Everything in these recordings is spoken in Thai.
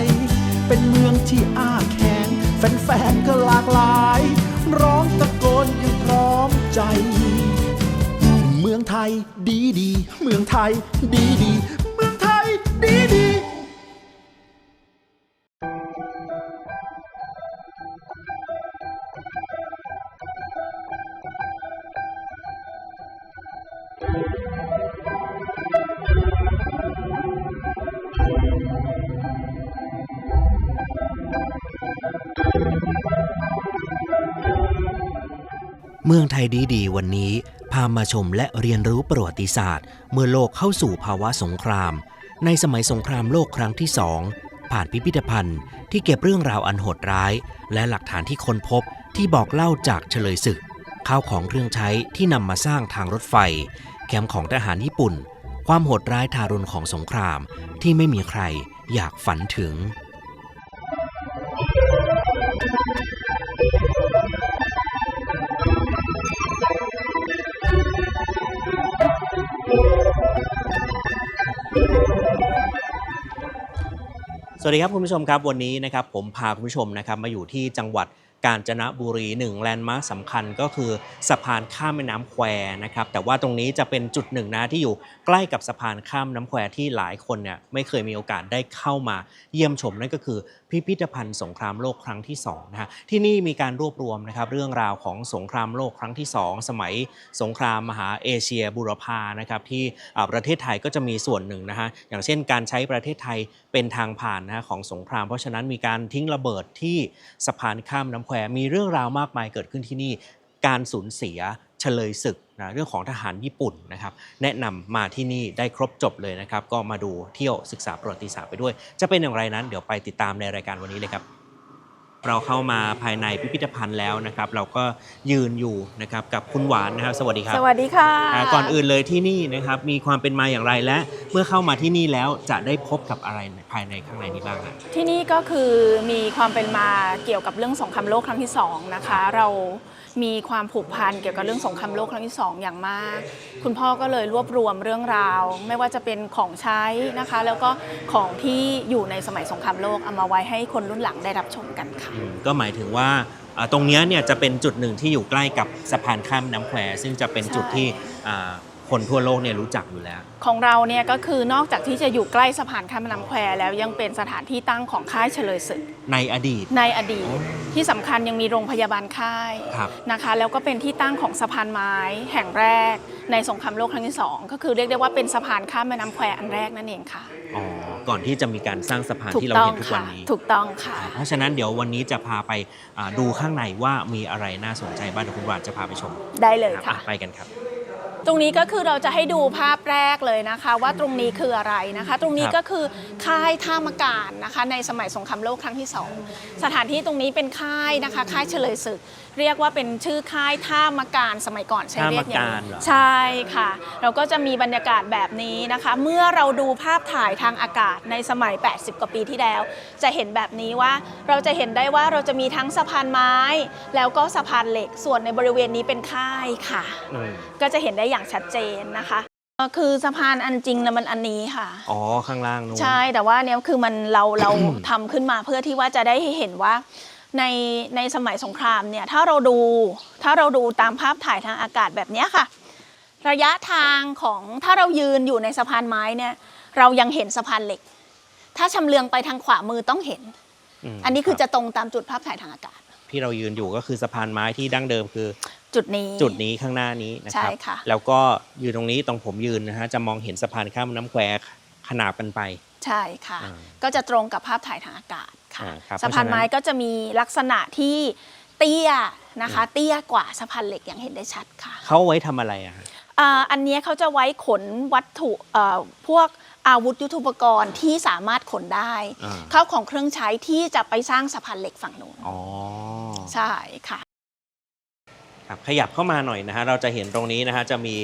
ย เป็นเมืองที่อ้าแขนแฟนๆก็หลากหลาย ร้องตะโกนอยังพร้อมใจ เมืองไทยดีดี เมืองไทยดีดี เมืองไทยดีดี เมืองไทยดีดีวันนี้ พามาชมและเรียนรู้ประวัติศาสตร์ เมื่อโลกเข้าสู่ภาวะสงคราม ในสมัยสงครามโลกครั้งที่สองผ่านพิพิธภัณฑ์ ที่เก็บเรื่องราวอันโหดร้าย และหลักฐานที่ค้นพบที่บอกเล่าจากเฉลยศึกข้าวของเครื่องใช้ที่นำมาสร้างทางรถไฟ แคมป์ของทหารญี่ปุ่น ความโหดร้ายทารุณของสงครามที่ไม่มีใครอยากฝันถึง สวัสดีครับคุณผู้ชมครับวันนี้นะครับผมพาคุณผู้ชมนะครับมาอยู่ที่จังหวัด กาญจนบุรีหนึ่งแลนด์มาร์คสำคัญก็คือสะพานข้ามแม่น้ำแควนะครับแต่ว่าตรงนี้จะเป็นจุดหนึ่งนะที่อยู่ใกล้กับสะพานข้ามน้ำแควที่หลายคนเนี่ยไม่เคยมีโอกาสได้เข้ามาเยี่ยมชมนั่นก็คือพิพิธภัณฑ์สงครามโลกครั้งที่สองนะฮะที่นี่มีการรวบรวมนะครับเรื่องราวของสงครามโลกครั้งที่สองสมัยสงครามมหาเอเชียบุรพานะครับที่ประเทศไทยก็จะมีส่วนหนึ่งนะฮะอย่างเช่นการใช้ประเทศไทยเป็นทางผ่านนะของสงคราม เพราะฉะนั้นมีการทิ้งระเบิดที่สะพานข้ามน้ำแควมีเรื่องราวมากมายเกิดขึ้นที่นี่ การสูญเสียเฉลยศึกนะเรื่องของทหารญี่ปุ่นนะครับแนะนำมาที่นี่ได้ครบจบเลยนะครับ ก็มาดูเที่ยวศึกษาประวัติศาสตร์ไปด้วย จะเป็นอย่างไรนั้นเดี๋ยวไปติดตามในรายการวันนี้เลยครับ เราเข้ามาภายในพิพิธภัณฑ์แล้วนะครับ เราก็ยืนอยู่นะครับกับคุณหวานนะครับ สวัสดีครับสวัสดีค่ะอ่าก่อนอื่นเลยที่นี่นะครับ มีความเป็นมาอย่างไรและ เมื่อเข้ามาที่นี่แล้วจะได้พบกับอะไรภายในข้างในนี้บ้างครับ ที่นี่ก็คือมีความเป็นมาเกี่ยวกับเรื่องสงครามโลกครั้งที่สองนะคะ เรา มีความผูกพันเกี่ยวกับเรื่องสงครามโลกครั้งที่สองอย่างมาก คุณพ่อก็เลยรวบรวมเรื่องราว ไม่ว่าจะเป็นของใช้นะคะ แล้วก็ของที่อยู่ในสมัยสงครามโลกเอามาไว้ให้คนรุ่นหลังได้รับชมกันค่ะอืมก็หมายถึงว่าอ่าตรงเนี้ยเนี่ยจะเป็นจุดหนึ่งที่อยู่ใกล้กับสะพานข้ามน้ำแควซึ่งจะเป็นจุดใช่ที่อ่า คนทั่วโลกเนี่ยรู้จักอยู่แล้ว ของเราเนี่ยก็คือนอกจากที่จะอยู่ใกล้สะพานข้ามแม่น้ำแควแล้วยังเป็นสถานที่ตั้งของค่ายเฉลยศึก ในอดีต ในอดีตอ๋อที่สำคัญยังมีโรงพยาบาลค่ายครับนะคะ แล้วก็เป็นที่ตั้งของสะพานไม้แห่งแรก ในสงครามโลกครั้งที่สองก็คือเรียกได้ว่าเป็นสะพานข้ามแม่น้ำแควอันแรกนั่นเองค่ะ อ๋อ ก่อนที่จะมีการสร้างสะพานถูกที่เราต้องเห็นทุกวัค่ะ นนี้ ถูกต้องค่ะอ่าเพราะฉะนั้นเดี๋ยววันนี้จะพาไปอ่าดูข้างในว่ามีอะไรน่าสนใจบ้างเดี๋ยวคุณหวานจะพาไปชมได้เลยรับค่ะ อ่ไปกันครับ ตรงนี้ก็คือเราจะให้ดูภาพแรกเลยนะคะ ว่าตรงนี้คืออะไรนะคะ ตรงนี้ครับก็คือค่ายท่ามการนะคะ ในสมัยสงครามโลกครั้งที่สองสถานที่ตรงนี้เป็นค่ายนะคะ ค่ายเฉลยศึก เรียกว่าเป็นชื่อค่ายท่ามการสมัยก่อนใช้เรียกอย่างท่ามการเหรอ ใช่ค่ะ เราก็จะมีบรรยากาศแบบนี้นะคะ เมื่อเราดูภาพถ่ายทางอากาศในสมัย 80 กว่าปีที่แล้ว จะเห็นแบบนี้ว่าเราจะเห็นได้ว่าเราจะมีทั้งสะพานไม้ แล้วก็สะพานเหล็กส่วนในบริเวณนี้เป็นค่ายค่ะ อืมก็จะเห็นได้อย่างชัดเจนนะคะเอ่อคือสะพานอันจริงนะมันอันนี้ค่ะ อ๋อข้างล่างนู้น ใช่แต่ว่าเนี้ยคือมันเราเรา ทำขึ้นมาเพื่อที่ว่าจะได้ให้เห็นว่า ในในสมัยสงครามเนี่ยถ้าเราดูถ้าเราดูตามภาพถ่ายทางอากาศแบบเนี้ยค่ะ ระยะทางของถ้าเรายืนอยู่ในสะพานไม้เนี่ยเรายังเห็นสะพานเหล็ก ถ้าชำเลืองไปทางขวามือต้องเห็น มอันนี้คือรับจะตรงตามจุดภาพถ่ายทางอากาศ ที่เรายืนอยู่ก็คือสะพานไม้ที่ดั้งเดิมคือ จุดนี้ จุดนี้ข้างหน้านี้นะครัใช่บค่ะ แล้วก็อยู่ตรงนี้ตรงผมยืนนะฮะจะมองเห็นสะพานข้ามน้ำแควขนาบกันไป ใช่ค่ะ อ่า ก็จะตรงกับภาพถ่ายทางอากาศค่ะอ่าครับ สะพานไม้ก็จะมีลักษณะที่เตี้ยนะคะ เตี้ยกว่าสะพานเหล็กอย่างเห็นได้ชัดค่ะเขาเอาไว้ทำอะไรอะฮะอ่าอันเนี้ยเขาจะไว้ขนวัตถุเอ่อพวกอาวุธยุทโธปกรณ์ที่สามารถขนได้อ่าเข้าของเครื่องใช้ที่จะไปสร้างสะพานเหล็กฝั่งนู้นอ๋อใช่ค่ะครับขยับเข้ามาหน่อยนะฮะเราจะเห็นตรงนี้นะฮะจะมี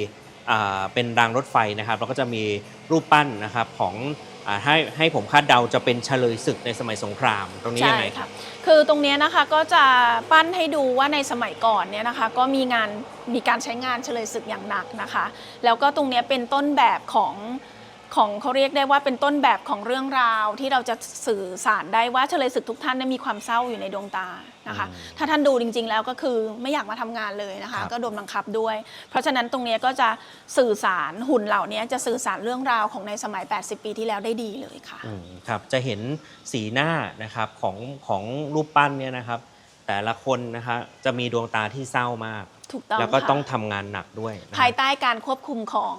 อ่าเป็นรางรถไฟนะครับแล้วก็จะมีรูปปั้นนะครับของอา ให้ให้ผมคาดเดาจะเป็นเฉลยศึกในสมัยสงครามตรงนี้ยังไงครับคือตรงเนี้ยนะคะก็จะปั้นให้ดูว่าในสมัยก่อนเนี่ยนะคะก็มีงานมีการใช้งานเฉลยศึกอย่างหนักนะคะ แล้วก็ตรงเนี้ยเป็นต้นแบบของ ของเขาเรียกได้ว่าเป็นต้นแบบของเรื่องราวที่เราจะสื่อสารได้ว่าเฉลยศึกทุกท่านเนี่ยมีความเศร้าอยู่ในดวงตานะคะอืมถ้าท่านดูจริง ๆ แล้วก็คือไม่อยากมาทำงานเลยนะครัคะบก็โดนบังคับด้วย เพราะฉะนั้นตรงเนี้ยก็จะสื่อสารหุ่นเหล่านี้จะสื่อสารเรื่องราวของในสมัย 80 ปีที่แล้วได้ดีเลยค่ะอืมครับจะเห็นสีหน้านะครับของของรูปปั้นเนี่ยนะครับ แต่ละคนนะคะจะมีดวงตาที่เศร้ามากถูกต้องแล้วก็ค่ะต้องทำงานหนักด้วยนะภายใต้การควบคุมของ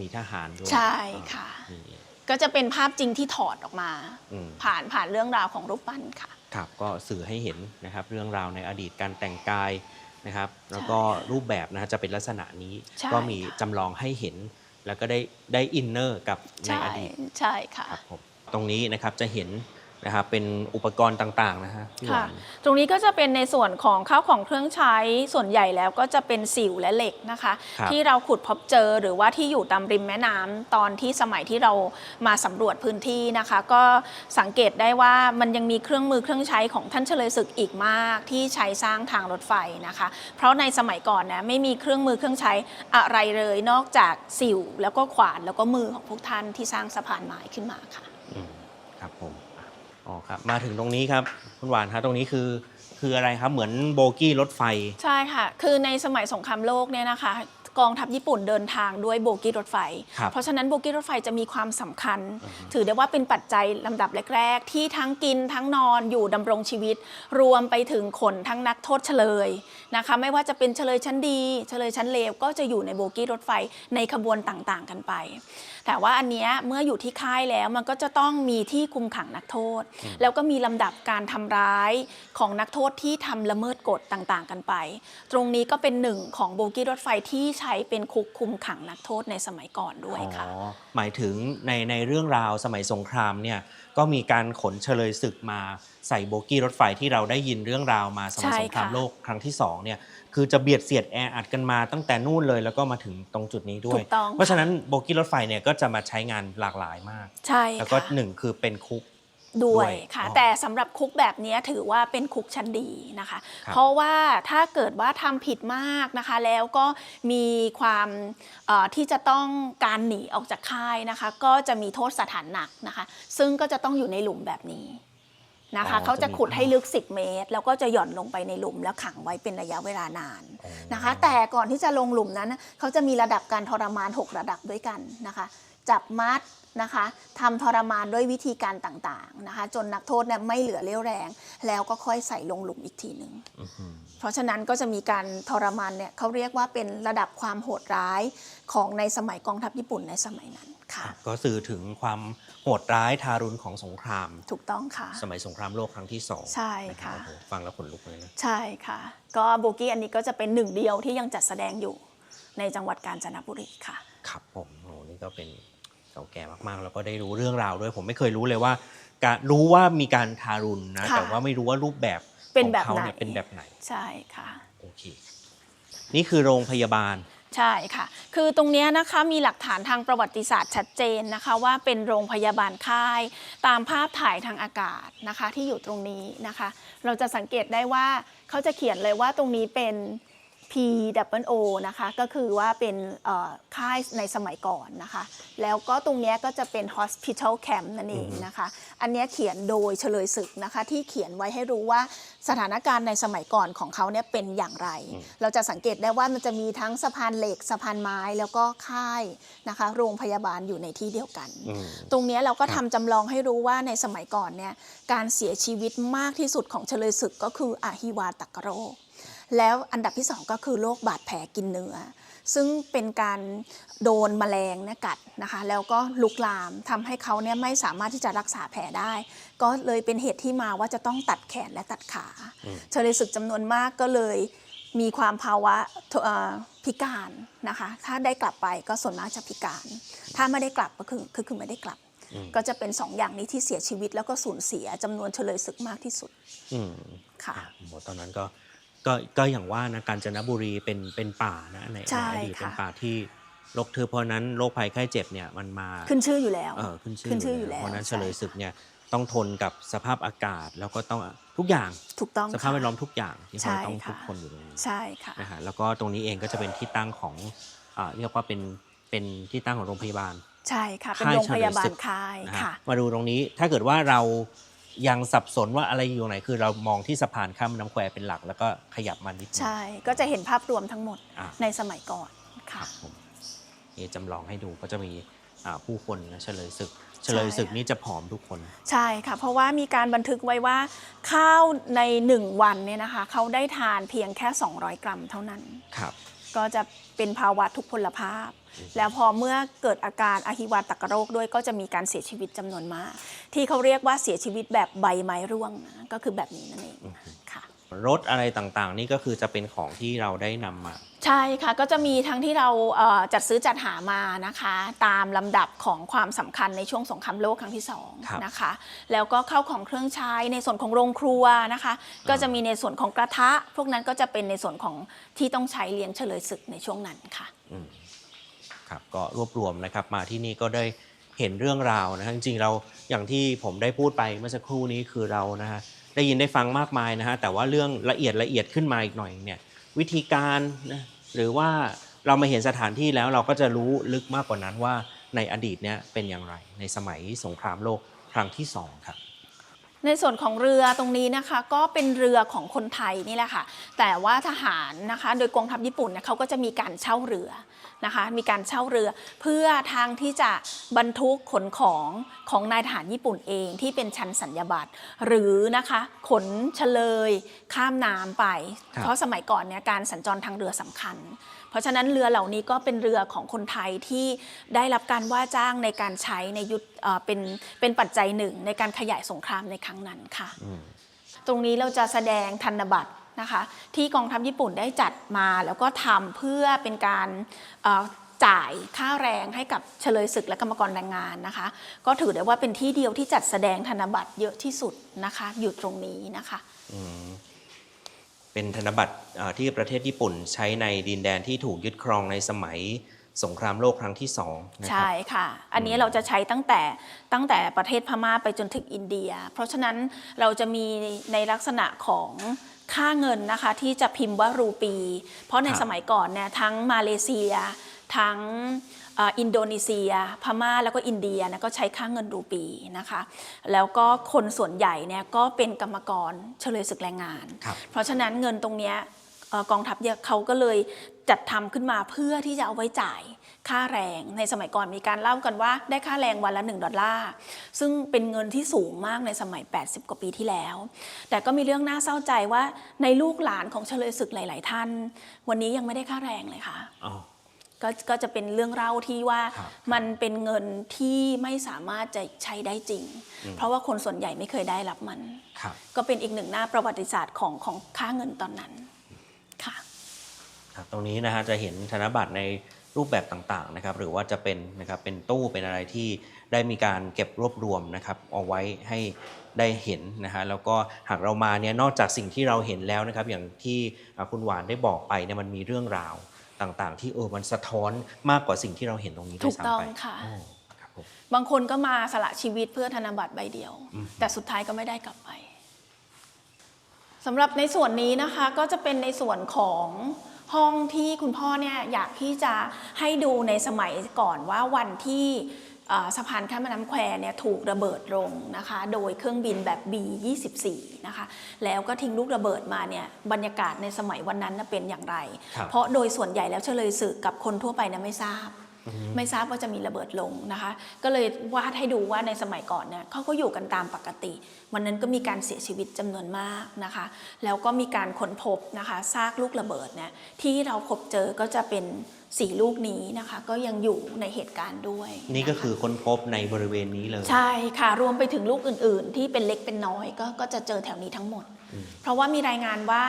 มีทหารด้วยใช่ค่ะอ่านี่ ก็จะเป็นภาพจริงที่ถอดออกมา อืม ผ่านผ่านเรื่องราวของรูปปั้นค่ะ ครับก็สื่อให้เห็นนะครับเรื่องราวในอดีตการแต่งกายนะครับ แล้วก็ใช่ค่ะรูปแบบนะฮะจะเป็นลักษณะนี้ใช่ก็มีค่ะ จำลองให้เห็น แล้วก็ได้ได้อินเนอร์กับในใช่อดีตใช่ค่ะ ครับผมตรงนี้นะครับจะเห็น นะครับเป็นอุปกรณ์ต่างๆนะฮะพี่หค่ะ วาน ตรงนี้ก็จะเป็นในส่วนของข้าวของเครื่องใช้ส่วนใหญ่แล้วก็จะเป็นสิวและเหล็กนะคะ ครับที่เราขุดพบเจอหรือว่าที่อยู่ตามริมแม่น้ำตอนที่สมัยที่เรามาสำรวจพื้นที่นะคะ ก็สังเกตได้ว่ามันยังมีเครื่องมือเครื่องใช้ของท่านเฉลยศึกอีกมากที่ใช้สร้างทางรถไฟนะคะ เพราะในสมัยก่อนนะไม่มีเครื่องมือเครื่องใช้อะไรเลยนอกจากสิวแล้วก็ขวานแล้วก็มือของพวกท่านที่สร้างสะพานไม้ขึ้นมาค่ะ อืมครับผม อ๋อครับมาถึงตรงนี้ครับคุณหวานครับตรงนี้คือคืออะไรครับเหมือนโบกี้รถไฟ ใช่ค่ะ คือในสมัยสงครามโลกเนี่ยนะคะ กองทัพญี่ปุ่นเดินทางด้วยโบกี้รถไฟ ครับเพราะฉะนั้นโบกี้รถไฟจะมีความสำคัญอือฮึถือได้ว่าเป็นปัจจัยลำดับแรก ๆ ที่ทั้งกินทั้งนอนอยู่ดำรงชีวิต รวมไปถึงขนทั้งนักโทษเฉลยนะคะ ไม่ว่าจะเป็นเฉลยชั้นดี เฉลยชั้นเลวก็จะอยู่ในโบกี้รถไฟในขบวนต่างๆ กันไป แต่ว่าอันเนี้ยเมื่ออยู่ที่ค่ายแล้วมันก็จะต้องมีที่คุมขังนักโทษ แล้วก็มีลำดับการทำร้ายของนักโทษที่ทำละเมิดกฎต่างๆ กันไป ตรงนี้ก็เป็นหนึ่งของโบกี้รถไฟที่ใช้เป็นคุกคุมขังนักโทษในสมัยก่อนด้วยค่ะอ๋อหมายถึงในในเรื่องราวสมัยสงครามเนี่ยก็มีการขนเฉลยศึกมาใส่โบกี้รถไฟที่เราได้ยินเรื่องราวมาสมัยใช่สงครามค่ะโลกครั้งที่สองเนี่ย คือจะเบียดเสียดแออัดกันมาตั้งแต่นู่นเลย แล้วก็มาถึงตรงจุดนี้ด้วถูย กต้องเพราะฉะนั้นโบกี้รถไฟเนี่ยก็จะมาใช้งานหลากหลายมาก ใช่แล้วก็ค่ะ หนึ่งคือเป็นคุก ด้วยด้วยค่ะ อ๋อแต่สำหรับคุกแบบนี้ถือว่าเป็นคุกชั้นดีนะคะ ครับเพราะว่าถ้าเกิดว่าทำผิดมากนะคะ แล้วก็มีความเอ่อที่จะต้องการหนีออกจากค่ายนะคะ ก็จะมีโทษสถานหนักนะคะ ซึ่งก็จะต้องอยู่ในหลุมแบบนี้ นะคะอ๋อเขาจะจะมีขุดให้ลึก 10 เมตร แล้วก็จะหย่อนลงไปในหลุมแล้วขังไว้เป็นระยะเวลานานนะคะ แต่ก่อนที่จะลงหลุมนั้นนะเขาจะมีระดับการทรมาน 6 ระดับด้วยกันนะคะ จับมัดนะคะทำทรมานด้วยวิธีการต่างๆนะคะ จนนักโทษเนี่ยไม่เหลือเรี่ยวแรง แล้วก็ค่อยใส่ลงหลุมอีกทีหนึ่งอื้อหือเพราะฉะนั้นก็จะมีการทรมานเนี่ยเขาเรียกว่าเป็นระดับความโหดร้ายของในสมัยกองทัพญี่ปุ่นในสมัยนั้นค่ะ ก็สื่อถึงความ โหดร้ายทารุณของสงคราม ถูกต้องค่ะ สมัยสงครามโลกครั้งที่สองใช่ค่ะนรับโอ้โหฟังแล้วขนลุกเลยนะ ใช่ค่ะ ก็โบกี้อันนี้ก็จะเป็นหนึ่งเดียวที่ยังจัดแสดงอยู่ในจังหวัดกาญจนบุรีค่ะ ครับผมโอ้โหนี่ก็เป็นเก่าแก่มากๆ แล้วก็ได้รู้เรื่องราวด้วย ผมไม่เคยรู้เลยว่า การรู้ว่ามีการทารุณนะค่ะแต่ว่าไม่รู้ว่ารูปแบบเป็นแบบของเขาไหนเนี่ยเป็นแบบไหน ใช่ค่ะ โอเค นี่คือโรงพยาบาล ใช่ค่ะ คือตรงนี้นะคะมีหลักฐานทางประวัติศาสตร์ชัดเจนนะคะ ว่าเป็นโรงพยาบาลค่าย ตามภาพถ่ายทางอากาศนะคะ ที่อยู่ตรงนี้นะคะ เราจะสังเกตได้ว่าเขาจะเขียนเลยว่าตรงนี้เป็น P W O นะคะก็คือว่าเป็นเอ่อค่ายในสมัยก่อนนะคะ แล้วก็ตรงเนี้ยก็จะเป็น Hospital Camp นั่นเองนะคะ อันเนี้ยเขียนโดยเฉลยศึกนะคะ ที่เขียนไว้ให้รู้ว่าสถานการณ์ในสมัยก่อนของเขาเนี่ยเป็นอย่างไร เราจะสังเกตได้ว่ามันจะมีทั้งสะพานเหล็กสะพานไม้แล้วก็ค่ายนะคะ โรงพยาบาลอยู่ในที่เดียวกันอืมตรงเนี้ยเราก็ครัทำบจำลองให้รู้ว่าในสมัยก่อนเนี่ยการเสียชีวิตมากที่สุดของเฉลยศึกก็คืออะฮิวาตกโรค แล้วอันดับที่สองก็คือโรคบาดแผลกินเนื้อ ซึ่งเป็นการโดนแมลงเนี่ยกัดนะคะแล้วก็ลุกลามทำให้เขาเนี่ยไม่สามารถที่จะรักษาแผลได้ ก็เลยเป็นเหตุที่มาว่าจะต้องตัดแขนและตัดขาอืมเฉลยศึกจำนวนมากก็เลยมีความภาวะเอ่อพิการนะคะ ถ้าได้กลับไปก็ส่วนมากจะพิการ ถ้าไม่ได้กลับก็คือคือคือไม่ได้กลับอืมก็จะเป็นสองอย่างนี้ที่เสียชีวิตแล้วก็สูญเสียจำนวนเฉลยศึกมากที่สุดอืมค่ะอะโหตอนนั้นก็ ก็ก็อย่างว่านะกาญจนบุรีเป็นเป็นป่านะในใช่ในอดีตค่ะเป็นป่าที่รกทึบเพราะฉะนั้นโรคภัยไข้เจ็บเนี่ยมันมาขึ้นชื่ออยู่แล้วเออขึ้นชื่อขึ้นชื่ออยู่แล้วเพราะฉะนั้นเฉใช่ลยศึกเนี่ยต้องทนกับสภาพอากาศแล้วก็ต้องทุกอย่างถูกต้องสภาพค่ะแวดล้อมทุกอย่างที่ใช่เขาต้องค่ะทุกคนอยู่ตรงนี้ใช่ค่ะนะฮะแล้วก็ตรงนี้เองก็จะเป็นที่ตั้งของอ่าเรียกว่าเป็นเป็นที่ตั้งของโรงพยาบาล ใช่ค่ะเป็นค่ายโรงพยาบาเฉลลยศึกค่ายนะฮะค่ะมาดูตรงนี้ถ้าเกิดว่าเรา ยังสับสนว่าอะไรอยู่ตรงไหนคือเรามองที่สะพานข้ามแม่น้ำแควเป็นหลัก แล้วก็ขยับมานิดนึง ใช่ก็จะเห็นภาพรวมทั้งหมดอะ ในสมัยก่อนคค่ะรับผมนี่จำลองให้ดูก็จะมีอ่าผู้คนนะเฉลยศึก เฉลยศึกนี่จะผอมทุกคน ใช่ค่ะ เพราะว่ามีการบันทึกไว้ว่าข้าวในหนึ่งวันเนี่ยนะคะเขาได้ทานเพียงแค่ 200 กรัมเท่านั้น ครับ ก็จะเป็นภาวะทุกพลภาพ แล้วพอเมื่อเกิดอาการอหิวาตกโรคด้วยก็จะมีการเสียชีวิตจำนวนมาก ที่เขาเรียกว่าเสียชีวิตแบบใบไม้ร่วงนะก็คือแบบนี้นั่นเองค่ะ รถอะไรต่างๆ นี่ก็คือจะเป็นของที่เราได้นำมา ใช่ค่ะก็จะมีทั้งที่เราเอ่อจัดซื้อจัดหามานะคะ ตามลำดับของความสำคัญในช่วงสงครามโลกครั้งที่สองครับนะคะ แล้วก็เข้าของเครื่องใช้ในส่วนของโรงครัวนะคะ ก็จะมีในส่วนของกระทะ พวกนั้นก็จะเป็นในส่วนของที่ต้องใช้เลี้ยงเฉลยศึกในช่วงนั้นค่ะ อืมครับก็รวบรวมนะครับมาที่นี่ก็ได้เห็นเรื่องราวนะฮะจริงๆเราอย่างที่ผมได้พูดไปเมื่อสักครู่นี้คือเรานะฮะ ได้ยินได้ฟังมากมายนะฮะแต่ว่าเรื่องละเอียดละเอียดขึ้นมาอีกหน่อยเนี่ยวิธีการนะหรือว่าเรามาเห็นสถานที่แล้วเราก็จะรู้ลึกมากกว่านั้นว่าในอดีตเนี่ยเป็นอย่างไรในสมัยสงครามโลกครั้งที่สองครับ ในส่วนของเรือตรงนี้นะคะก็เป็นเรือของคนไทยนี่แหละค่ะ แต่ว่าทหารนะคะโดยกองทัพญี่ปุ่นเนี่ยเขาก็จะมีการเช่าเรือนะคะ มีการเช่าเรือเพื่อทางที่จะบรรทุกขนของของนายทหารญี่ปุ่นเองที่เป็นชั้นสัญญาบัตรหรือนะคะขนเฉลยข้ามน้ำไปครับเพราะสมัยก่อนเนี่ยการสัญจรทางเรือสำคัญเพ ราะฉะนั้นเรือเหล่านี้ก็เป็นเรือของคนไทยที่ได้รับการว่าจ้างในการใช้ในยุทธเอ่อเป็นเป็นปัจจัยหนึ่งในการขยายสงครามในครั้งนั้นค่ะอืมตรงนี้เราจะแสดงธนบัตรนะคะที่กองทัพญี่ปุ่นได้จัดมาแล้วก็ทำเพื่อเป็นการเอ่อจ่ายค่าแรงให้กับเฉลยศึกและกรรมกรแรงงานนะคะ ก็ถือได้ว่าเป็นที่เดียวที่จัดแสดงธนบัตรเยอะที่สุดนะคะ อยู่ตรงนี้นะคะอืม เป็นธนบัตรเอ่อที่ประเทศญี่ปุ่นใช้ในดินแดนที่ถูกยึดครองในสมัยสงครามโลกครั้งที่สองนะครัใช่บค่ะ อันนี้เราจะใช้ตั้งแต่ตั้งแต่ประเทศพม่าไปจนถึงอินเดีย เพราะฉะนั้นเราจะมีในลักษณะของค่าเงินนะคะที่จะพิมพ์ว่ารูปี เพราะในครับสมัยก่อนเนี่ยทั้งมาเลเซียทั้งเอ่ออินโดนีเซีย พม่าแล้วก็อินเดียนะก็ใช้ค่าเงินรูปีนะคะแล้วก็คนส่วนใหญ่เนี่ยก็เป็นกรรมกรเฉลยศึกแรงงานครับเพราะฉะนั้นเงินตรงเนี้ยเอ่อกองทัพเนี่ยเขาก็เลยจัดทำขึ้นมาเพื่อที่จะเอาไว้จ่ายค่าแรงในสมัยก่อนมีการเล่ากันว่าได้ค่าแรงวันละ 1 ดอลลาร์ซึ่งเป็นเงินที่สูงมากในสมัย 80 กว่าปีที่แล้ว แต่ก็มีเรื่องน่าเศร้าใจว่าในลูกหลานของเฉลยศึกหลาย ๆ ท่าน วันนี้ยังไม่ได้ค่าแรงเลยค่ะอ๋อ ก็ก็จะเป็นเรื่องเล่าที่ว่าครับมันเป็นเงินที่ไม่สามารถจะใช้ได้จริง เพราะว่าคนส่วนใหญ่ไม่เคยได้รับมันครับก็เป็นอีกหนึ่งหน้าประวัติศาสตร์ของของค่าเงินตอนนั้นค่ะครับตรงนี้นะฮะจะเห็นธนบัตรในรูปแบบต่างๆนะครับหรือว่าจะเป็นนะครับเป็นตู้เป็นอะไรที่ได้มีการเก็บรวบรวมนะครับเอาไว้ให้ได้เห็นนะฮะแล้วก็หากเรามาเนี่ยนอกจากสิ่งที่เราเห็นแล้วนะครับอย่างที่อ่าคุณหวานได้บอกไปเนี่ยมันมีเรื่องราว ต่างๆ ที่เออมันสะท้อนมากกว่าสิ่งที่เราเห็นตรงนี้ด้ถูวยกต้องซ้ำไปค่ะโอ้ครับผมบางคนก็มาสละชีวิตเพื่อธนบัตรใบเดียวอืมแต่สุดท้ายก็ไม่ได้กลับไปสำหรับในส่วนนี้นะคะก็จะเป็นในส่วนของห้องที่คุณพ่อเนี่ยอยากที่จะให้ดูในสมัยก่อนว่าวันที่เอ่อ สะพานข้ามแม่น้ำแควเนี่ยถูกระเบิดลงนะคะโดยเครื่องบินแบบ B24 นะคะแล้วก็ทิ้งลูกระเบิดมาเนี่ยบรรยากาศในสมัยวันนั้นน่ะเป็นอย่างไรครับเพราะโดยส่วนใหญ่แล้วเฉลยศึกกับคนทั่วไปนะไม่ทราบ ไม่ทราบว่าจะมีระเบิดลงนะคะ ก็เลยวาดให้ดูว่าในสมัยก่อนเนี่ยเขาก็อยู่กันตามปกติ วันนั้นก็มีการเสียชีวิตจำนวนมากนะคะ แล้วก็มีการค้นพบนะคะซากลูกระเบิดเนี่ยที่เราพบเจอก็จะเป็น สี่ลูกนี้นะคะ ก็ยังอยู่ในเหตุการณ์ด้วย นี่ก็ะะคือค้นพบในบริเวณนี้เลย ใช่ค่ะ รวมไปถึงลูกอื่น ๆ ที่เป็นเล็กเป็นน้อยก็ก็จะเจอแถวนี้ทั้งหมด เพราะว่ามีรายงานว่า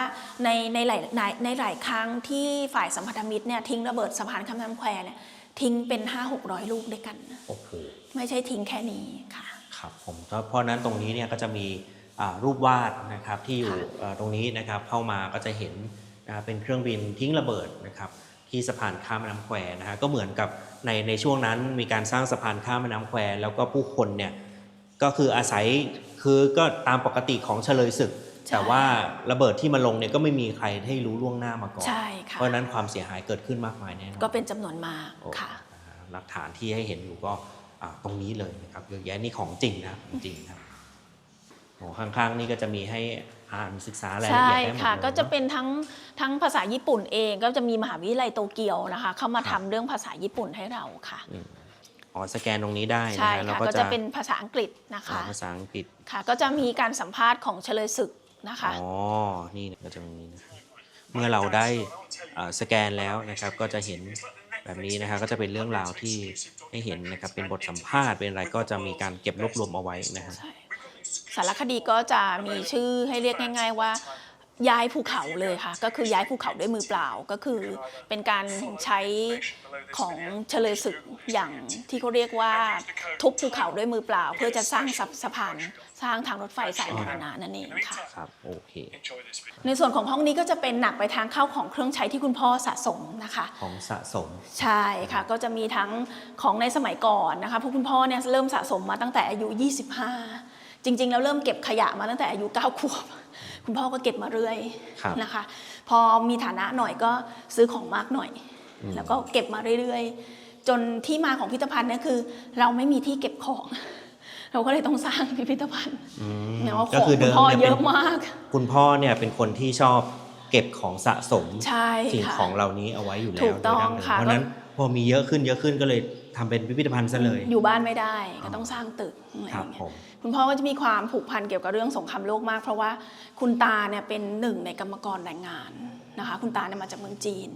ในในหลายในในหลายครั้งที่ฝ่ายสัมพันธมิตรเนี่ยทิ้งระเบิดสะพานข้ามน้ำแควเนี่ยทิ้งเป็น 5 6 0 0 ลูกด้วยกันนะโอ้โหไม่ใช่ทิ้งแค่นี้ค่ะครับผมก็เพราะฉะนั้นตรงนี้เนี่ยก็จะมีอ่ารูปวาดนะครับที่อยู่ค่ะเอ่อตรงนี้นะครับเข้ามาก็จะเห็นอ่าเป็นเครื่องบินทิ้งระเบิดนะครับ ที่สะพานข้ามแม่น้ำแควนะฮะก็เหมือนกับในในช่วงนั้นมีการสร้างสะพานข้ามแม่น้ำแควแล้วก็ผู้คนเนี่ยก็คืออาศัยคือก็ตามปกติของเฉลยศึกใช่แต่ว่าระเบิดที่มาลงเนี่ยก็ไม่มีใครให้รู้ล่วงหน้ามาก่อนใช่ค่ะเพราะฉะนั้นความเสียหายเกิดขึ้นมากมายแน่นอนก็เป็นจำนวนมากโอ้ค่ะนะฮะหลักฐานที่ให้เห็นอยู่ก็อ่าตรงนี้เลยนะครับเยอะแยะนี่ของจริงนะของจริงครับโอ้ข้างๆนี่ก็จะมีให้ อ่านศึกษารายละใช่เอียดได้หมดค่ะเลยก็จะเนอเป็นทั้งทั้งภาษาญี่ปุ่นเอง ก็จะมีมหาวิทยาลัยโตเกียวนะคะ เข้ามาครัทำบเรื่องภาษาญี่ปุ่นให้เราค่ะอ๋อสแกนตรงนี้ได้นะใช่ฮะแล้วค่ะก็ก็จะจะเป็นภาษาอังกฤษนะอ่าคะภาษาอังกฤษ ค่ะ ก็จะมีการสัมภาษณ์ของเฉลยศึกนะคะ อ๋อ นี่ก็จะตรงนี้นะครับเมื่อเราได้อ่าสแกนแล้วนะครับ ก็จะเห็นแบบนี้นะครับ ก็จะเป็นเรื่องราวที่ให้เห็นนะครับ เป็นบทสัมภาษณ์ เป็นอะไรก็จะมีการเก็บรวบรวมเอาไว้นะฮะ ใช่ สารคดีก็จะมีชื่อให้เรียกง่าย ๆ ว่าย้ายภูเขาเลยค่ะ ก็คือย้ายภูเขาด้วยมือเปล่าก็คือเป็นการใช้ของเฉลยศึกอย่างที่เขาเรียกว่าทุบภูเขาด้วยมือเปล่า เพื่อจะสร้างสะสะพานสร้างทางรถไฟสายมรณะนั่นเองค่ะครับโอเคในส่วนของห้องนี้ก็จะเป็นหนักไปทางเข้าของเครื่องใช้ที่คุณพ่อสะสมนะคะ ของสะสมใช่ค่ะ ก็จะมีทั้งของในสมัยก่อนนะคะเพราะคุณพ่อเนี่ยเริ่มสะสมมาตั้งแต่อายุ 25 จริง ๆ แล้วเริ่มเก็บขยะมาตั้งแต่อายุ9ขวบ คุณพ่อก็เก็บมาเรื่อยครับนะคะ พอมีฐานะหน่อยก็ซื้อของมากหน่อย แล้วก็เก็บมาเรื่อยๆ จนที่มาของพิพิธภัณฑ์เนี่ยคือ เราไม่มีที่เก็บของ เราก็เลยต้องสร้างพิพิธภัณฑ์อืมเนี่ยว่าขก็องคือคุเดิณมพ่อเนี่ยเยเป็นอะมาก คุณพ่อเนี่ยเป็นคนที่ชอบเก็บของสะสมใช่สิ่งค่ะของเหล่านี้เอาไว้อยู่แล้วถูกต้องโดยดั้เดิมค่ะเพราะฉะนั้นพอมีเยอะขึ้นเยอะขึ้นก็เลย ทำเป็นพิพิธภัณฑ์ซะเลย อยู่บ้านไม่ได้ก็ต้องสร้างตึกอะไรอครับย่างเงี้ผยมคุณพ่อก็จะมีความผูกพันเกี่ยวกับเรื่องสงครามโลกมาก เพราะว่าคุณตาเนี่ยเป็นหนึ่งในกรรมกรแรงงานนะคะ คุณตาเนี่ยมาจากเมืองจีน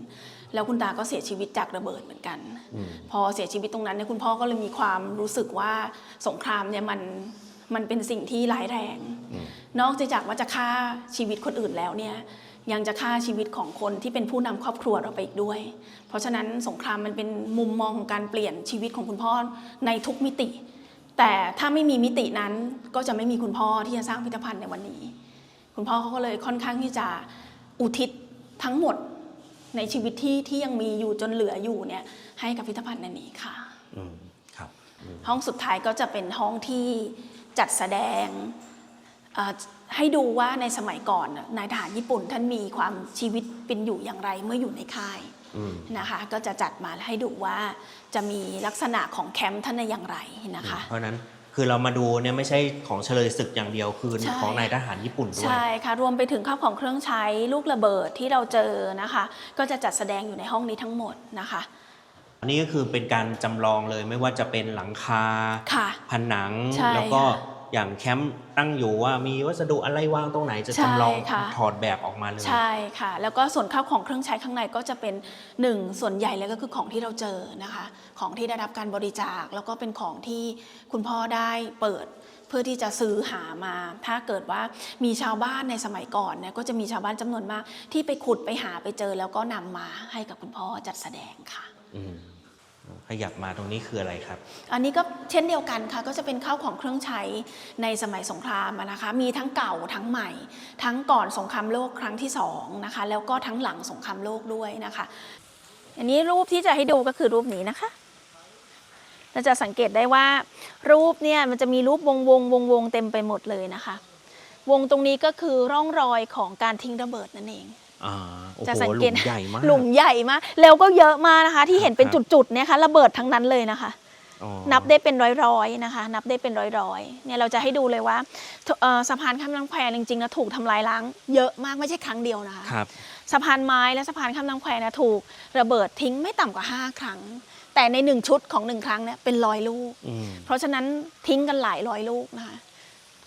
แล้วคุณตาก็เสียชีวิตจากระเบิดเหมือนกันอืมพอเสียชีวิตตรงนั้นเนี่ยคุณพ่อก็เลยมีความรู้สึกว่าสงครามเนี่ยมันมันเป็นสิ่งที่ร้ายแรงอืมนอกจากว่าจะฆ่าชีวิตคนอื่นแล้วเนี่ย ยังจะฆ่าชีวิตของคนที่เป็นผู้นำครอบครัวเราไปอีกด้วย เพราะฉะนั้นสงครามมันเป็นมุมมองของการเปลี่ยนชีวิตของคุณพ่อในทุกมิติ แต่ถ้าไม่มีมิตินั้นก็จะไม่มีคุณพ่อที่จะสร้างพิพิธภัณฑ์ในวันนี้ คุณพ่อเขาก็เลยค่อนข้างที่จะอุทิศทั้งหมดในชีวิตที่ที่ยังมีอยู่จนเหลืออยู่เนี่ยให้กับพิพิธภัณฑ์ในนี้ค่ะอืมครับอืมห้องสุดท้ายก็จะเป็นห้องที่จัดแสดงเอ่อ ให้ดูว่าในสมัยก่อนน่ะนายทหารญี่ปุ่นท่านมีความชีวิตเป็นอยู่อย่างไรเมื่ออยู่ในค่ายอืมนะคะ ก็จะจัดมาให้ดูว่าจะมีลักษณะของแคมป์ท่านในอย่างไรนะคะ เพราะฉะนั้นคือเรามาดูเนี่ยไม่ใช่ของเฉลยศึกอย่างเดียวคือใช่ของนายทหารญี่ปุ่นด้วยใช่ค่ะรวมไปถึงข้าวของเครื่องใช้ลูกระเบิดที่เราเจอนะคะ ก็จะจัดแสดงอยู่ในห้องนี้ทั้งหมดนะคะอันนี้ก็คือเป็นการจำลองเลยไม่ว่าจะเป็นหลังคาค่ะผนังใช่แล้วก็ค่ะ อย่างแคมป์ตั้งอยู่ว่ามีวัสดุอะไรวางตรงไหนจะใช่จำลองค่ะ ถอดแบบออกมาเลยใช่ค่ะ แล้วก็ส่วนข้าวของเครื่องใช้ข้างในก็จะเป็นหนึ่งส่วนใหญ่เลยก็คือของที่เราเจอนะคะ ของที่ได้รับการบริจาคแล้วก็เป็นของที่คุณพ่อได้เปิด เพื่อที่จะซื้อหามา ถ้าเกิดว่ามีชาวบ้านในสมัยก่อนเนี่ยก็จะมีชาวบ้านจำนวนมาก ที่ไปขุดไปหาไปเจอ แล้วก็นำมาให้กับคุณพ่อจัดแสดงค่ะ อืม ขยับมาตรงนี้คืออะไรครับ อันนี้ก็เช่นเดียวกันค่ะก็จะเป็นข้าวของเครื่องใช้ในสมัยสงครามนะคะ มีทั้งเก่าทั้งใหม่ ทั้งก่อนสงครามโลกครั้งที่สองนะคะแล้วก็ทั้งหลังสงครามโลกด้วยนะคะ อันนี้รูปที่จะให้ดูก็คือรูปนี้นะคะเราจะสังเกตได้ว่ารูปเนี่ยมันจะมีรูปวงวงวงวงเต็มไปหมดเลยนะคะ วงตรงนี้ก็คือร่องรอยของการทิ้งระเบิดนั่นเอง อ่าโอ้โหจะสังหเกลุตมใหญ่มากหลุมใหญ่มากแล้วก็เยอะมากนะคะ ที่เห็นเป็นครับจุดๆเนี่ยค่ะระเบิดทั้งนั้นเลยนะคะ อ๋อนับได้เป็นร้อยๆนะคะ นับได้เป็นร้อยๆเนี่ยเราจะให้ดูเลยว่าเอ่อสะพานข้ามน้ำแควจริงๆนะถูกทำลายล้างเยอะมากไม่ใช่ครั้งเดียวนะคะ ครับ สะพานไม้และสะพานข้ามน้ำแควนะถูกระเบิดทิ้งไม่ต่ำกว่า 5 ครั้ง แต่ในหนึ่งชุดของหนึ่งครั้งเนี่ยเป็นร้อยลูก อืมเพราะฉะนั้นทิ้งกันหลายร้อยลูกนะคะ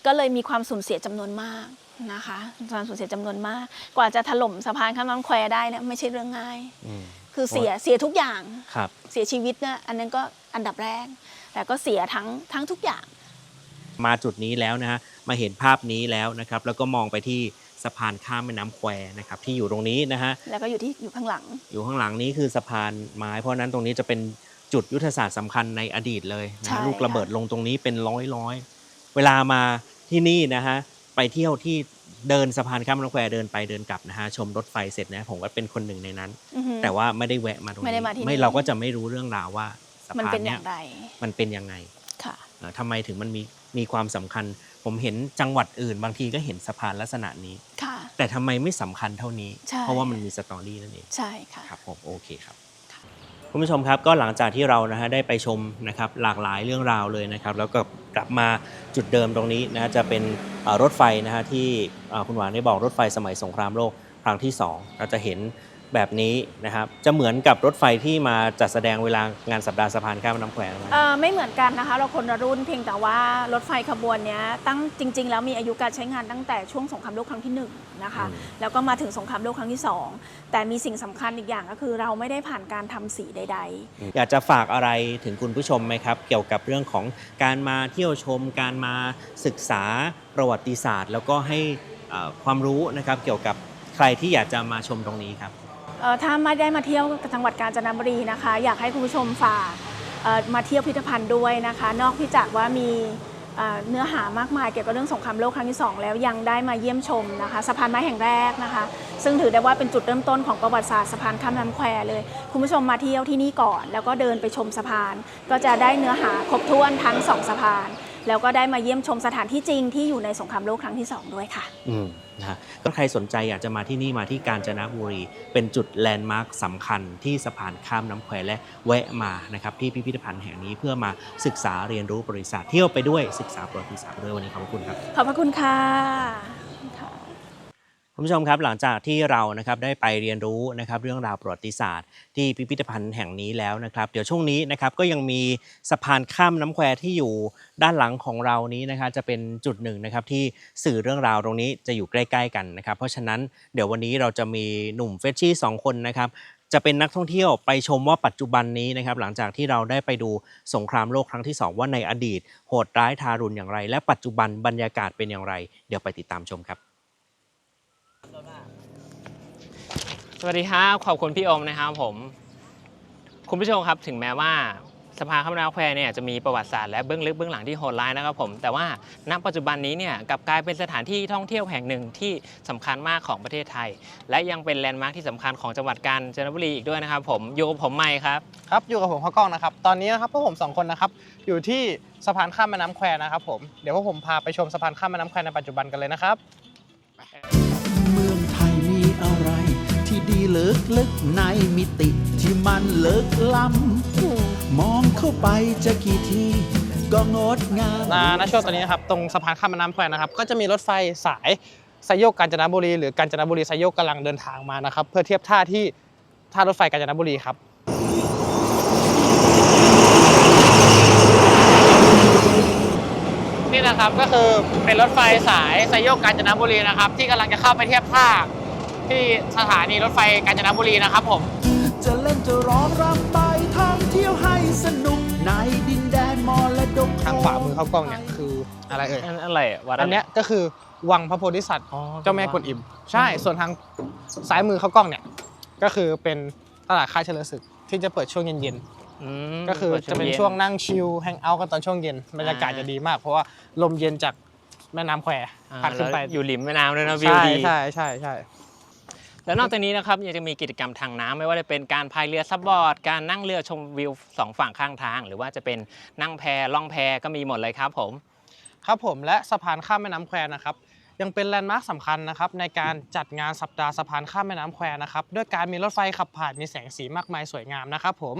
ก็เลยมีความสูญเสียจำนวนมาก นะคะความสูญเสียจำนวนมาก กว่าจะถล่มสะพานข้ามน้ำแควได้เนี่ยไม่ใช่เรื่องง่าย อืมคือเสียเสียทุกอย่าง ครับ เสียชีวิตเนี่ยอันนั้นก็อันดับแรก แต่ก็เสียทั้งทั้งทุกอย่าง มาจุดนี้แล้วนะฮะมาเห็นภาพนี้แล้วนะครับ แล้วก็มองไปที่สะพานข้ามแม่น้ำแควนะครับ ที่อยู่ตรงนี้นะฮะ แล้วก็อยู่ที่อยู่ข้างหลัง อยู่ข้างหลังนี้คือสะพานไม้ เพราะฉะนั้นตรงนี้จะเป็นจุดยุทธศาสตร์สำคัญในอดีตเลยนะใช่ฮะลูกระเบิดค่ะลงตรงนี้เป็นร้อยร้อยเวลามาที่นี่นะฮะ ไปเที่ยวที่เดินสะพานข้ามแม่น้ำแควเดินไปเดินกลับนะฮะชมรถไฟเสร็จนะผมก็เป็นคนหนึ่งในนั้น อือฮึ แต่ว่าไม่ได้แวะมาตรงนี้ไม่ได้มาที่นี่ไม่เราก็จะไม่รู้เรื่องราวว่าสะมันพานเป็นอเนี้ยย่างไรมันเป็นยังไงค่ะ เอ่อทำไมถึงมันมีมีความสำคัญ ผมเห็นจังหวัดอื่น บางทีก็เห็นสะพานลักษณะนี้ ค่ะ แต่ทำไมไม่สำคัญเท่านี้ ใช่ เพราะว่ามันมีสตอรี่นั่นเองใช่ค่ะ ครับผมโอเคครับ คุณผู้ชมครับก็หลังจากที่เรานะฮะได้ไปชมนะครับหลากหลายเรื่องราวเลยนะครับแล้วก็กลับมาจุดเดิมตรงนี้นะจะเป็นรถไฟนะฮะที่คุณหวานได้บอกรถไฟสมัยสงครามโลกครั้งที่สองเราจะเห็น แบบนี้นะครับจะเหมือนกับรถไฟที่มาจัดแสดงเวลางานสัปดาห์สะพานข้ามแม่น้ำแควไหม เอ่อไม่เหมือนกันนะคะ เราคนละรุ่นเพียงแต่ว่ารถไฟขบวนเนี้ยตั้งจริง ๆ แล้วมีอายุการใช้งานตั้งแต่ช่วงสงครามโลกครั้งที่หนึ่งนะคะอืม แล้วก็มาถึงสงครามโลกครั้งที่สองแต่มีสิ่งสำคัญอีกอย่างก็คือ เราไม่ได้ผ่านการทำสีใด อยากจะฝากอะไรถึงคุณผู้ชมไหมครับ เกี่ยวกับเรื่องของการมาเที่ยวชม การมาศึกษาประวัติศาสตร์ แล้วก็ให้เอ่อความรู้นะครับเกี่ยวกับใครที่อยากจะมาชมตรงนี้ครับๆเอ่อ ถ้าไม่ได้มาเที่ยวจังหวัดกาญจนบุรีนะคะ อยากให้คุณผู้ชมฝากมาเที่ยวพิพิธภัณฑ์ด้วยนะคะ นอกที่จากว่ามีเนื้อหามากมายเกี่ยวกับเรื่องสงครามโลกครั้งที่สองแล้วยังได้มาเยี่ยมชมนะคะสะพานไม้แห่งแรกนะคะ ซึ่งถือได้ว่าเป็นจุดเริ่มต้นของประวัติศาสตร์สะพานข้ามน้ำแควเลย คุณผู้ชมมาเที่ยวที่นี่ก่อน แล้วก็เดินไปชมสะพาน ก็จะได้เนื้อหาครบถ้วนทั้งสองสะพาน แล้วก็ได้มาเยี่ยมชมสถานที่จริงที่อยู่ในสงครามโลกครั้งที่สองด้วยค่ะอืมนะฮะก็ใครสนใจอยากจะมาที่นี่มาที่กาญจนบุรี เป็นจุดแลนด์มาร์คสำคัญที่สะพานข้ามน้ำแควและแวะมานะครับที่พิพิธภัณฑ์แห่งนี้เพื่อมาศึกษาเรียนรู้ประวัติศาสตร์เที่ยวไปด้วยศึกษาประวัติศาสตร์ไปด้วยวันนี้ขอบคุณครับ ขอบพระคุณค่ะ คุณผู้ชมครับหลังจากที่เรานะครับได้ไปเรียนรู้นะครับเรื่องราวประวัติศาสตร์ ที่พิพิธภัณฑ์แห่งนี้แล้วนะครับ เดี๋ยวช่วงนี้นะครับก็ยังมีสะพานข้ามน้ำแควที่อยู่ด้านหลังของเรานี้นะครับจะเป็นจุดหนึ่งนะครับที่สื่อเรื่องราวตรงนี้จะอยู่ใกล้ ๆ กันนะครับ เพราะฉะนั้นเดี๋ยววันนี้เราจะมีหนุ่มเฟชชี่สองคนนะครับจะเป็นนักท่องเที่ยวไปชมว่าปัจจุบันนี้นะครับหลังจากที่เราได้ไปดูสงครามโลกครั้งที่สองว่าในอดีต โหดร้ายทารุณอย่างไร และปัจจุบันบรรยากาศเป็นอย่างไร เดี๋ยวไปติดตามชมครับ สวัสดีครับ ขอบคุณพี่อมนะครับผม คุณผู้ชมครับถึงแม้ว่าสภาข้ามน้ำแควเนี่ยจะมีประวัติศาสตร์และเบื้องลึกเบื้องหลังที่โหดร้ายนะครับผมแต่ว่าณปัจจุบันนี้เนี่ยกลับกลายเป็นสถานที่ท่องเที่ยวแห่งหนึ่งที่สำคัญมากของประเทศไทย และยังเป็นแลนด์มาร์คที่สำคัญของจังหวัดกาญจนบุรีอีกด้วยนะครับผมอยู่กับผมใหม่ครับครับอยู่กับผมข้าวกล้องนะครับตอนนี้นะครับพวกผมสองคนนะครับอยู่ที่สะพานข้ามแม่น้ำแควนะครับผมเดี๋ยวพวกผมพาไปชมสะพานข้ามแม่น้ำแควในปัจจุบันกันเลยนะครับ ลิกลึกในมิติที่มันเลิกล้ำมองเข้าไปจะกี่ทีก็งดงามณณช่วงตอนนี้นะครับตรงสะพานข้ามแม่น้ำแควนะครับก็จะมีรถไฟสายไซโยกกาญจนบุรี หรือกาญจนบุรีไซโยกกำลังเดินทางมานะครับ เพื่อเทียบท่าที่ท่ารถไฟกาญจนบุรีครับนี่นะครับก็คือเป็นรถไฟสายไซโยกกาญจนบุรีนะครับ ที่กำลังจะเข้าไปเทียบท่า ที่สถานีรถไฟกาญจนบุรีนะครับผม จะเล่นจะร้องรำไปท่องเที่ยวให้สนุกในดินแดนมรดกทางขวามือเขากล้องเนี่ยคืออะไรเอ่ยอันอะไรวัดอันเนี้ยก็คือวังพระโพธิสัตว์อ๋อเจ้าแม่กวนอิม ใช่ส่วนทางซ้ายมือเขากล้องเนี่ยก็คือเป็นตลาดค่ายเฉลิมศึกที่จะเปิดช่วงเย็นอืมๆก็คือจะเป็นย็ช่วงนั่งชิลแฮงเอาท์กันตอนช่วงเย็นบรรยากาศอ่าจะดีมาก เพราะว่าลมเย็นจากแม่น้ำแควอ่าพัดขึ้นไปแล้วอยู่ริมแม่น้ำด้วยนะวิวใช่ดีใช่ใช่ใช่ แล้วนอกจากนี้นะครับยังจะมีกิจกรรมทางน้ำไม่ว่าจะเป็นการพายเรือซับบอร์ดการนั่งเรือชมวิวสองฝั่งข้างทาง หรือว่าจะเป็นนั่งแพล่องแพก็มีหมดเลยครับผม ครับผมและสะพานข้ามแม่น้ำแควนะครับยังเป็นแลนด์มาร์คสำคัญนะครับในการจัดงานสัปดาห์สะพานข้ามแม่น้ำแควนะครับด้วยการมีรถไฟขับผ่านมีแสงสีมากมายสวยงามนะครับผม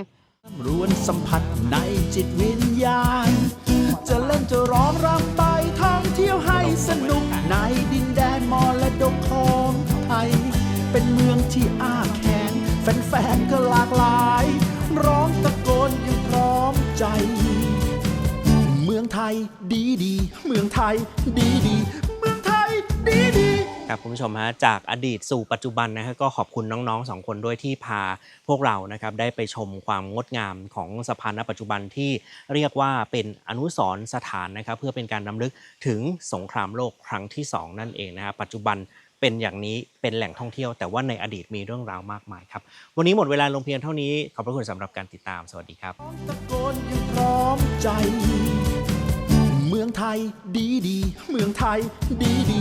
รวนสัมผัสในจิตวิญญาณ จะเล่นจะร้องรำไปท่องเที่ยวให้สนุกในดินแดนมรดกของไทย เป็นเมืองที่อ้าแขนแฟนๆก็หลากหลาย ร้องตะโกนอยังพร้อมใจ เมืองไทยดีดีเมืองไทยดีดีเมืองไทยดีดีครับคุณผู้ชมฮะจากอดีตสู่ปัจจุบันนะฮะก็ขอบคุณน้องๆสองคนด้วยที่พาพวกเรานะครับได้ไปชมความงดงามของสะพานณปัจจุบันที่เรียกว่าเป็นอนุสรณ์สถานนะครับเพื่อเป็นการนำลึกถึงสงครามโลกครั้งที่ 2 นั่นเองนะครับปัจจุบัน เป็นอย่างนี้เป็นแหล่งท่องเที่ยว แต่ว่าในอดีตมีเรื่องราวมากมายครับ วันนี้หมดเวลาลงเพียงเท่านี้ ขอบพระคุณสำหรับการติดตาม สวัสดีครับ ตะโกนอยังพร้อมใจ เมืองไทยดีดี เมืองไทยดีดี